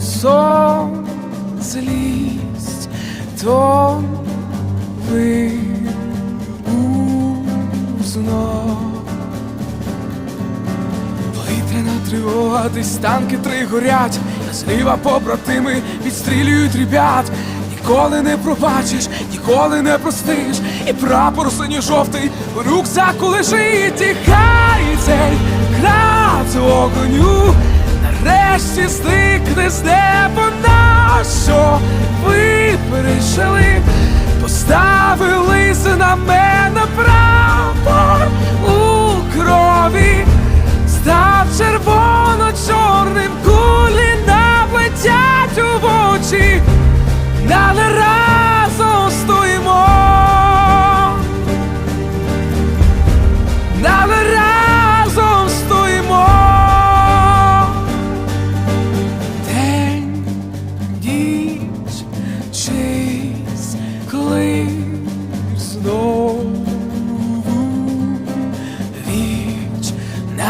Сон злість, то ви узнав. Повітряна тривога, десь танки три горять, а зліва побратими відстрілюють ребят. Ніколи не пробачиш, ніколи не простиш, і прапор синьо-жовтий у рюкзаку лежить, і хай цей град огоню нарешті зникне з неба на що ви перейшли, поставили на мене прапор у крові. Став червоно-чорним, кулі наплетять у очі,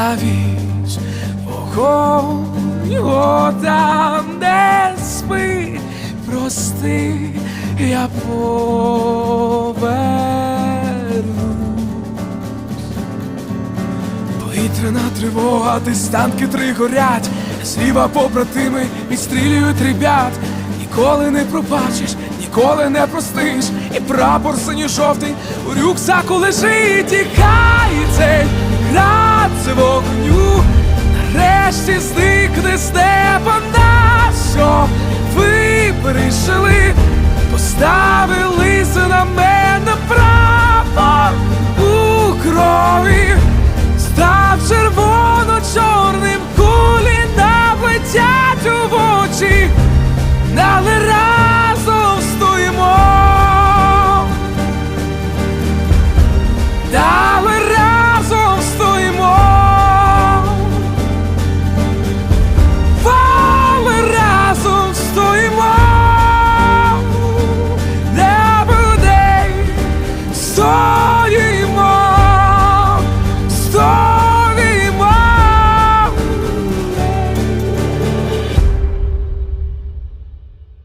на вогонь там, де спить, прости, я поверну. Повітряна тривога, десь танки три горять, зліва побратими відстрілюють ребят. Ніколи не пробачиш, ніколи не простиш, і прапор синьо-жовтий у рюкзаку лежить, і цей град Oh.